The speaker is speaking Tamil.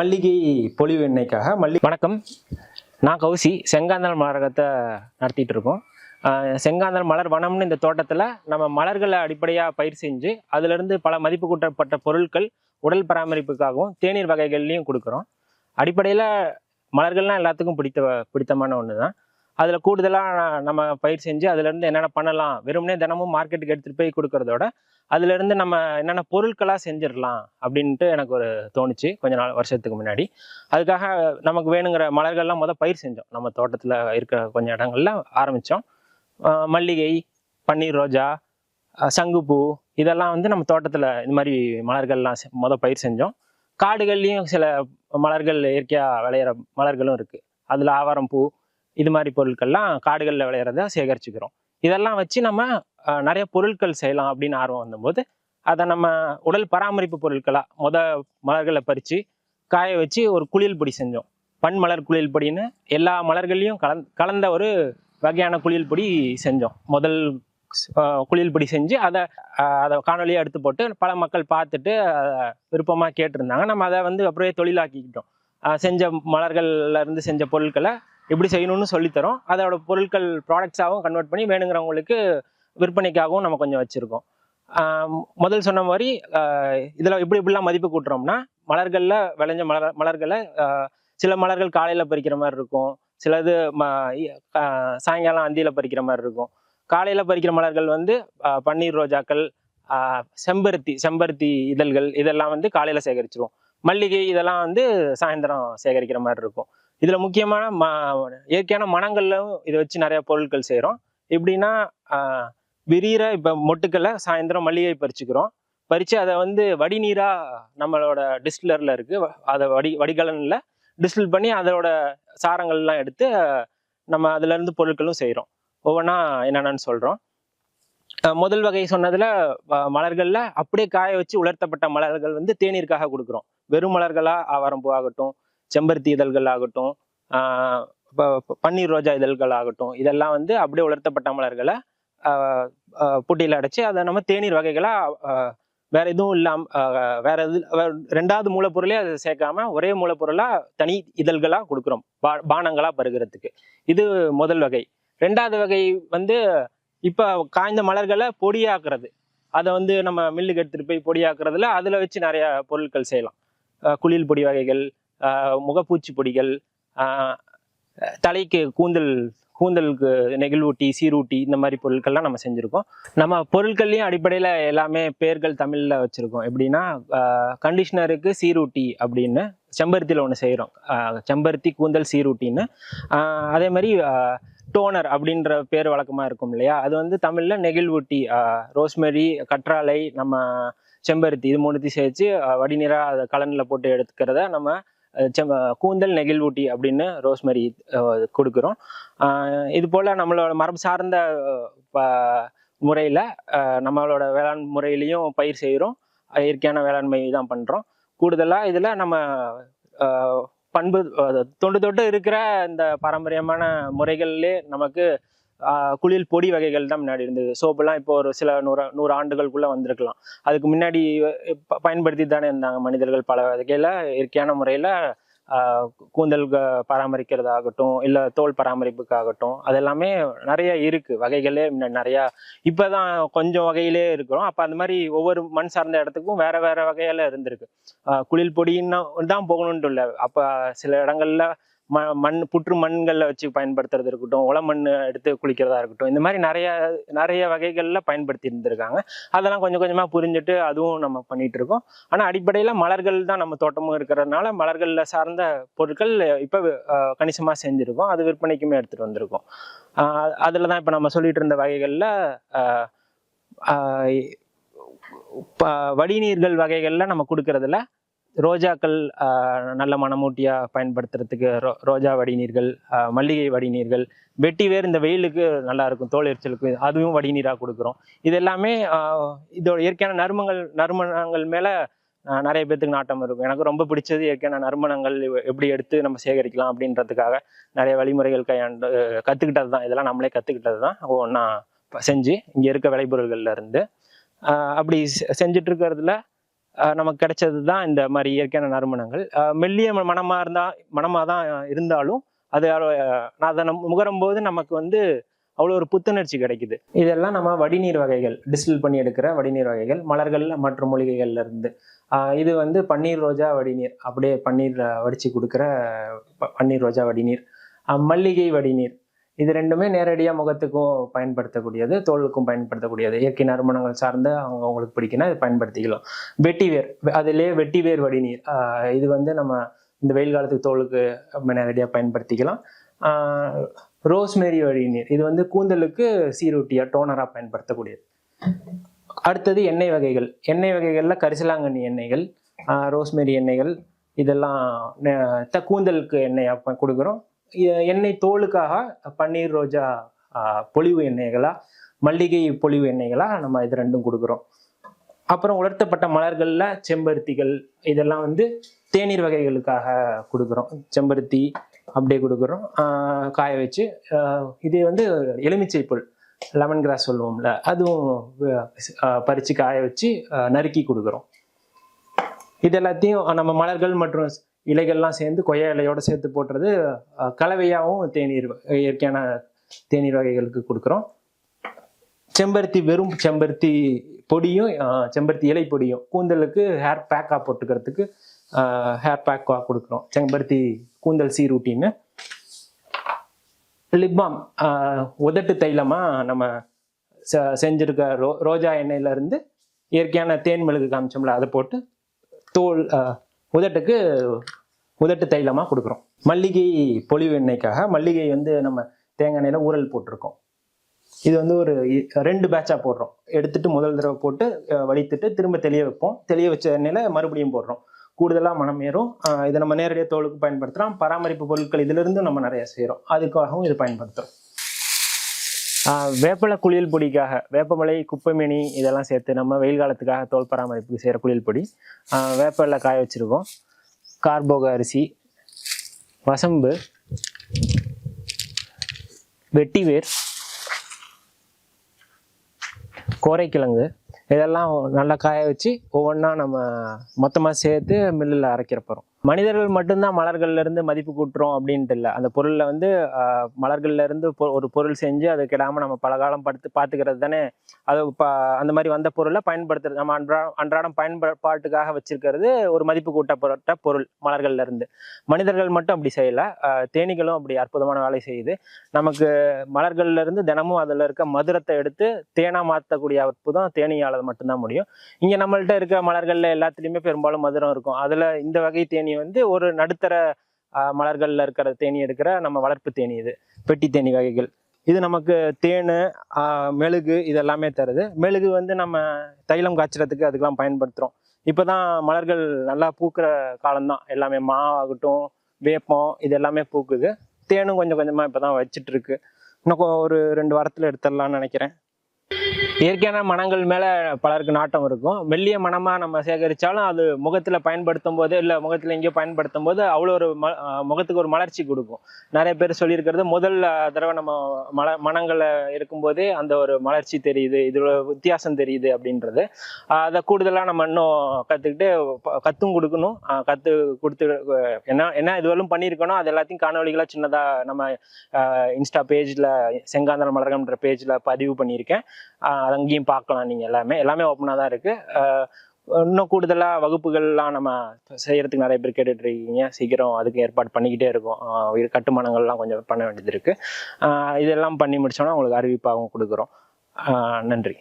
மல்லிகை பொலிவு எண்ணெய்க்காக மல்லி வணக்கம். நான் கௌசி செங்காந்தல் மலரகத்தை நடத்திட்டு இருக்கோம். செங்காந்தல் மலர் வனம்னு இந்த தோட்டத்தில் நம்ம மலர்களை அடிப்படையாக பயிர் செஞ்சு அதிலிருந்து பல மதிப்பு கூட்டப்பட்ட பொருட்கள் உடல் பராமரிப்புக்காகவும் தேநீர் வகைகள்லையும் கொடுக்குறோம். அடிப்படையில் மலர்கள்லாம் எல்லாத்துக்கும் பிடித்த பிடித்தமான ஒன்று தான் அதில் கூடுதலாக நம்ம பயிர் செஞ்சு அதுலேருந்து என்னென்ன பண்ணலாம் வெறுமனே தினமும் மார்க்கெட்டுக்கு எடுத்துகிட்டு போய் கொடுக்கறதோட அதுலேருந்து நம்ம என்னென்ன பொருட்களாக செஞ்சிடலாம் அப்படின்ட்டு எனக்கு ஒரு தோணுச்சு கொஞ்ச நாள் வருஷத்துக்கு முன்னாடி. அதுக்காக நமக்கு வேணுங்கிற மலர்கள்லாம் மொதல் பயிர் செஞ்சோம். நம்ம தோட்டத்தில் இருக்கிற கொஞ்சம் இடங்கள்ல ஆரம்பித்தோம் மல்லிகை பன்னீர் ரோஜா சங்குப்பூ இதெல்லாம் வந்து நம்ம தோட்டத்தில் இந்த மாதிரி மலர்கள்லாம் செ- பயிர் செஞ்சோம். காடுகள்லேயும் சில மலர்கள் இயற்கையாக விளையிற மலர்களும் இருக்குது அதில் ஆவாரம் பூ இது மாதிரி பொருட்கள்லாம் காடுகளில் விளையிறத சேகரிச்சுக்கிறோம். இதெல்லாம் வச்சு நம்ம நிறைய பொருட்கள் செய்யலாம் அப்படின்னு ஆர்வம் வந்தபோது அதை நம்ம உடல் பராமரிப்பு பொருட்களாக முத மலர்களை பறித்து காய வச்சு ஒரு குளியல் பொடி செஞ்சோம். பன்மலர் குளியல் பொடின்னு எல்லா மலர்களையும் கலந் கலந்த ஒரு வகையான குளியல் பொடி செஞ்சோம். முதல் குளியல் பொடி செஞ்சு அதை அதை காணொலியாக எடுத்து போட்டு பல மக்கள் பார்த்துட்டு விருப்பமாக கேட்டிருந்தாங்க. நம்ம அதை வந்து அப்படியே தொழிலாக்கிக்கிட்டோம். செஞ்ச மலர்கள்லேருந்து செஞ்ச பொருட்களை எப்படி செய்யணும்னு சொல்லித்தரோம். அதோட பொருட்கள் ப்ராடக்ட்ஸாகவும் கன்வெர்ட் பண்ணி வேணுங்கிறவங்களுக்கு விற்பனைக்காகவும் நம்ம கொஞ்சம் வச்சுருக்கோம். முதல் சொன்ன மாதிரி இதில் எப்படி இப்படிலாம் மதிப்பு கூட்டுறோம்னா மலர்களில் விளைஞ்ச மலர் மலர்களை சில மலர்கள் காலையில் பறிக்கிற மாதிரி இருக்கும். சிலது ம சாயங்காலம் அந்தியில் பறிக்கிற மாதிரி இருக்கும். காலையில் பறிக்கிற மலர்கள் வந்து பன்னீர் ரோஜாக்கள் செம்பருத்தி செம்பருத்தி இதழ்கள் இதெல்லாம் வந்து காலையில் சேகரிச்சிருவோம். மல்லிகை இதெல்லாம் வந்து சாயந்தரம் சேகரிக்கிற மாதிரி இருக்கும். இதில் முக்கியமான ம இயற்கையான மனங்கள்லும் இதை வச்சு நிறைய பொருட்கள் செய்கிறோம் எப்படின்னா விரிகிற இப்போ மொட்டுக்களை சாயந்தரம் மல்லிகை பறிச்சுக்கிறோம். பறித்து அதை வந்து வடிநீராக நம்மளோட டிஸ்டிலரில் இருக்குது அதை வடி வடிகலனில் டிஸ்டில் பண்ணி அதோட சாரங்கள்லாம் எடுத்து நம்ம அதுலேருந்து பொருட்களும் செய்கிறோம் ஒவ்வொன்றா என்னென்னு சொல்கிறோம் முதல் வகை சொன்னதில் மலர்களில் அப்படியே காய வச்சு உலர்த்தப்பட்ட மலர்கள் வந்து தேநீருக்காக கொடுக்குறோம். வெறும் மலர்களாக ஆவாரம் பூ ஆகட்டும் செம்பருத்தி இதழ்கள் ஆகட்டும் பன்னீர் ரோஜா இதழ்கள் ஆகட்டும் இதெல்லாம் வந்து அப்படியே உலர்த்தப்பட்ட மலர்களை புட்டியில் அடைச்சி அதை நம்ம தேநீர் வகைகளாக வேற எதுவும் இல்லாம வேற எது ரெண்டாவது மூலப்பொருளே அதை சேர்க்காம ஒரே மூலப்பொருளா தனி இதழ்களா கொடுக்குறோம். பா பானங்களா பருகிறதுக்கு. இது முதல் வகை. ரெண்டாவது வகை வந்து இப்போ காய்ந்த மலர்களை பொடியாக்குறது. அதை வந்து நம்ம மில்லுக்கு எடுத்துட்டு போய் பொடியாக்குறதுல அதில் வச்சு நிறைய பொருட்கள் செய்யலாம். குளியல் பொடி வகைகள் முகப்பூச்சி பொடிகள் தலைக்கு கூந்தல் கூந்தலுக்கு நெகிழ்வூட்டி சீரூட்டி இந்த மாதிரி பொருட்கள்லாம் நம்ம செஞ்சுருக்கோம். நம்ம பொருட்கள்லையும் அடிப்படையில் எல்லாமே பேர்கள் தமிழில் வச்சுருக்கோம். எப்படின்னா கண்டிஷ்னருக்கு சீரூட்டி அப்படின்னு செம்பருத்தியில் ஒன்று செய்கிறோம் செம்பருத்தி கூந்தல் சீரூட்டின்னு. அதே மாதிரி டோனர் அப்படின்ற பேர் வழக்கமாக இருக்கும் இல்லையா? அது வந்து தமிழில் நெகிழ்வூட்டி ரோஸ்மெரி கற்றாழை நம்ம செம்பருத்தி இது மூணுத்தையும் சேர்த்து வடிநீராக அதை கலனில் போட்டு எடுத்துக்கிறத நம்ம கூந்தல் நெகிழ்வூட்டி அப்படின்னு ரோஸ்மரி கொடுக்குறோம். இது போல் நம்மளோட மரபு சார்ந்த முறையில் நம்மளோட வேளாண் முறையிலையும் பயிர் செய்கிறோம் இயற்கையான வேளாண்மை தான் பண்ணுறோம் கூடுதலாக இதில் நம்ம பண்பு தொண்டு தொட்டு இருக்கிற இந்த பாரம்பரியமான முறைகள்லே நமக்கு குளியல் பொடி வகைகள் தான் முன்னாடி இருந்தது. சோப்பெல்லாம் இப்போ ஒரு சில நூறு நூறு ஆண்டுகளுக்குள்ள வந்திருக்கலாம். அதுக்கு முன்னாடி பயன்படுத்தி தானே இருந்தாங்க மனிதர்கள் பல வகையில் இயற்கையான முறையில் கூந்தல் பராமரிக்கிறதாகட்டும் இல்லை தோல் பராமரிப்புக்காகட்டும் அதெல்லாமே நிறைய இருக்கு. வகைகளே முன்ன- நிறையா இப்போதான் கொஞ்சம் வகையிலே இருக்கிறோம். அப்போ அந்த மாதிரி ஒவ்வொரு மண் சார்ந்த இடத்துக்கும் வேற வேற வகையில இருந்திருக்கு. ஆஹ் குளியல் பொடின்னா தான் போகணுன்ட்டு இல்லை. அப்போ சில இடங்கள்ல ம மண் புற்று மண்களில் வச்சு பயன்படுத்துறது இருக்கட்டும் உள மண் எடுத்து குளிக்கிறதா இருக்கட்டும் இந்த மாதிரி நிறைய நிறைய வகைகளில் பயன்படுத்தி இருந்திருக்காங்க. அதெல்லாம் கொஞ்சம் கொஞ்சமாக புரிஞ்சுட்டு அதுவும் நம்ம பண்ணிட்டு இருக்கோம். ஆனால் அடிப்படையில் மலர்கள் தான் நம்ம தோட்டமும் இருக்கிறதுனால மலர்களில் சார்ந்த பொருட்கள் இப்போ கணிசமாக செஞ்சுருக்கோம். அது விற்பனைக்குமே எடுத்துகிட்டு வந்திருக்கோம். அதில் தான் இப்போ நம்ம சொல்லிட்டு இருந்த வகைகளில் வடிநீர்கள் வகைகளில் நம்ம கொடுக்கறதுல ரோஜாக்கள் நல்ல மனமூட்டியாக பயன்படுத்துறதுக்கு ரோ ரோஜா வடிநீர்கள் மல்லிகை வடிநீர்கள் வெட்டி வேர் இந்த வெயிலுக்கு நல்லா இருக்கும் தோல் எரிச்சலுக்கு அதுவும் வடிநீராக கொடுக்குறோம். இது எல்லாமே இதோட இயற்கையான நறுமங்கள் நறுமணங்கள் மேலே நிறைய பேர்த்துக்கு நாட்டம் இருக்கும். எனக்கு ரொம்ப பிடிச்சது இயற்கையான நறுமணங்கள் எப்படி எடுத்து நம்ம சேகரிக்கலாம் அப்படின்றதுக்காக நிறைய வழிமுறைகள் கையாண்டு கற்றுக்கிட்டது தான். இதெல்லாம் நம்மளே கற்றுக்கிட்டது தான். ஒன்றா செஞ்சு இங்கே இருக்க விளைபொருள்கள்ல இருந்து அப்படி செ- செஞ்சுட்டு இருக்கிறதுல நமக்கு கிடைச்சது தான் இந்த மாதிரி இயற்கையான நறுமணங்கள். மெல்லிய ம- இருந்தால் மனமாக தான் இருந்தாலும் அது நான் அதை நம் முகரும் போது நமக்கு வந்து அவ்வளோ ஒரு புத்துணர்ச்சி கிடைக்குது. இதெல்லாம் நம்ம வடிநீர் வகைகள் டிஸ்டில் பண்ணி எடுக்கிற வடிநீர் வகைகள் மலர்கள் மற்றும் மூலிகைகள்ல இருந்து. இது வந்து பன்னீர் ரோஜா வடிநீர் அப்படியே பன்னீர் வடித்து வடிச்சு கொடுக்குற ப- பன்னீர் ரோஜா வடிநீர். மல்லிகை வடிநீர். இது ரெண்டுமே நேரடியாக முகத்துக்கும் பயன்படுத்தக்கூடியது தோலுக்கும் பயன்படுத்தக்கூடியது. இயற்கை நறுமணங்கள் சார்ந்து அவங்க அவங்களுக்கு பிடிக்குன்னா இது பயன்படுத்திக்கலாம். வெட்டிவேர் அதிலே வெட்டிவேர் வடிநீர். இது வந்து நம்ம இந்த வெயில் காலத்துக்கு தோலுக்கு நம்ம நேரடியாக பயன்படுத்திக்கலாம். ரோஸ்மேரி வடிநீர். இது வந்து கூந்தலுக்கு சீரூட்டியாக டோனராக பயன்படுத்தக்கூடியது. அடுத்தது எண்ணெய் வகைகள். எண்ணெய் வகைகளில் கரிசலாங்கண்ணி எண்ணெய்கள் ரோஸ்மேரி எண்ணெய்கள். இதெல்லாம் த- கூந்தலுக்கு எண்ணெய் கொடுக்குறோம். எண்ணெய் தோலுக்காக பன்னீர் ரோஜா பொலிவு எண்ணெய்களா மல்லிகை பொலிவு எண்ணெய்களா நம்ம இது ரெண்டும் கொடுக்குறோம். அப்புறம் உலர்த்தப்பட்ட மலர்களில் செம்பருத்திகள் இதெல்லாம் வந்து தேநீர் வகைகளுக்காக கொடுக்குறோம். செம்பருத்தி அப்படியே கொடுக்குறோம். காய வச்சு இதே இது வந்து எலுமிச்சை புல் லெமன் கிராஸ் சொல்லுவோம்ல அதுவும் பறித்து காய வச்சு நறுக்கி கொடுக்குறோம். இது எல்லாத்தையும் நம்ம மலர்கள் மற்றும் இலைகள்லாம் சேர்ந்து கொய்யா இலையோடு சேர்த்து போட்டுறது கலவையாகவும் தேநீர் இயற்கையான தேநீர் வகைகளுக்கு கொடுக்குறோம். செம்பருத்தி வெறும் செம்பருத்தி பொடியும் செம்பருத்தி இலை பொடியும் கூந்தலுக்கு ஹேர் பேக்காக போட்டுக்கிறதுக்கு ஹேர் பேக்காக கொடுக்குறோம். செம்பருத்தி கூந்தல் சீரூட்டின்னு. லிப்பாம் உதட்டு தைலமாக நம்ம செஞ்சிருக்க ரோ ரோஜா எண்ணெயிலேருந்து இயற்கையான தேன் மெழுகு காமிச்சோம்ல அதை போட்டு தோல் உதட்டுக்கு உதட்டு தைலமாக கொடுக்குறோம். மல்லிகை பொலிவு எண்ணெய்க்காக மல்லிகை வந்து நம்ம தேங்காய் எண்ணெயில் ஊறல் போட்டிருக்கோம். இது வந்து ஒரு ரெண்டு பேட்சாக போடுறோம். எடுத்துட்டு முதல் தடவை போட்டு வலித்துட்டு திரும்ப தெளிய வைப்போம். தெளிய வச்ச எண்ணெயில் மறுபடியும் போடுறோம். கூடுதலாக மனம் ஏறும். இதை நம்ம நேரடியாக தோலுக்கு பயன்படுத்துகிறோம் பராமரிப்பு பொருட்கள் இதிலிருந்து நம்ம நிறைய செய்கிறோம் அதுக்காகவும் இது பயன்படுத்துகிறோம் வேப்பலை குளியல் பொடிக்காக வேப்பமலை குப்பைமேனி இதெல்லாம் சேர்த்து நம்ம வெயில் காலத்துக்காக தோல் பராமரிப்புக்கு செய்கிற குளியல் பொடி. ஆஹ் காய வச்சுருக்கோம். கார்போக அரிசி வசம்பு வெட்டிவேர் கோரைக்கிழங்கு இதெல்லாம் நல்லா காய வச்சு ஒவ்வொன்றா நம்ம மொத்தமாக சேர்த்து மில்லில் அரைக்கிற போகிறோம் மனிதர்கள் மட்டும்தான் மலர்கள்லேருந்து மதிப்பு கூட்டுறோம் அப்படின்ட்டு இல்லை. அந்த பொருளில் வந்து மலர்கள்லேருந்து இருந்து பொ- ஒரு பொருள் செஞ்சு அது கெடாமல் நம்ம பல காலம் படுத்து பார்த்துக்கிறது தானே? அது அந்த மாதிரி வந்த பொருளை பயன்படுத்துறது நம்ம அன்றாடம் அன்றாடம் பயன்பாட்டுக்காக வச்சிருக்கிறது ஒரு மதிப்பு கூட்டப்பட்ட பொருள் மலர்கள்லேருந்து மனிதர்கள் மட்டும் அப்படி செய்யலை. தேனீகளும் அப்படி அற்புதமான வேலை செய்யுது. நமக்கு மலர்கள்லேருந்து தினமும் அதில் இருக்க மதுரத்தை எடுத்து தேனாக மாற்றக்கூடிய அற்புதம் தேனீயால் மட்டும்தான் முடியும். இங்கே நம்மள்ட்ட இருக்க மலர்களில் எல்லாத்துலேயுமே பெரும்பாலும் மதுரம் இருக்கும். அதில் இந்த வகை தேனி வந்து ஒரு நடுத்தர மலர்களில் இருக்கிற தேனி எடுக்கிற நம்ம வளர்ப்பு தேனி இது. பெட்டி தேனி வகைகள். இது நமக்கு தேன் மெழுகு இதெல்லாமே தருது. மெழுகு வந்து நம்ம தைலம் காய்ச்சறதுக்கு அதுக்கெல்லாம் பயன்படுத்துகிறோம் இப்போ தான் மலர்கள் நல்லா பூக்கிற காலம்தான். எல்லாமே மா ஆகட்டும் வேப்பம் இது எல்லாமே பூக்குது. தேனும் கொஞ்சம் கொஞ்சமாக இப்போ தான் வச்சிட்டு இருக்கு. இன்னும் ஒரு ரெண்டு வாரத்தில் எடுத்துடலாம்னு நினைக்கிறேன். இயற்கையான மனங்கள் மேலே பலருக்கு நாட்டம் இருக்கும். மெல்லிய மனமாக நம்ம சேகரித்தாலும் அது முகத்தில் பயன்படுத்தும் போது இல்லை முகத்தில் எங்கேயோ பயன்படுத்தும் போது அவ்வளோ ஒரு ம முகத்துக்கு ஒரு மலர்ச்சி கொடுக்கும். நிறைய பேர் சொல்லியிருக்கிறது முதல் தடவை நம்ம மல மனங்களை இருக்கும்போதே அந்த ஒரு மலர்ச்சி தெரியுது இதோட வித்தியாசம் தெரியுது அப்படின்றது. அதை கூடுதலாக நம்ம இன்னும் கற்றுக்கிட்டு கற்றும் கொடுக்கணும். கற்று கொடுத்து என்ன என்ன இதுவரையும் பண்ணியிருக்கணும் அது எல்லாத்தையும் காணொலிகளாக சின்னதாக நம்ம இன்ஸ்டா பேஜில் செங்காந்தல் மலர்கள்ன்ற பேஜில் பதிவு பண்ணியிருக்கேன். அங்கேயும் பார்க்கலாம் நீங்கள் எல்லாமே. எல்லாமே ஓப்பனாக தான் இருக்குது இன்னும் கூடுதலாக வகுப்புகள்லாம் நம்ம செய்கிறதுக்கு நிறைய பேர் கேட்டுட்ருக்கீங்க சீக்கிரம் அதுக்கு ஏற்பாடு பண்ணிக்கிட்டே இருக்கும். கட்டுமானங்கள்லாம் கொஞ்சம் பண்ண வேண்டியது இருக்குது இதெல்லாம் பண்ணி முடிச்சோன்னா உங்களுக்கு அறிவிப்பாகவும் கொடுக்குறோம். நன்றி.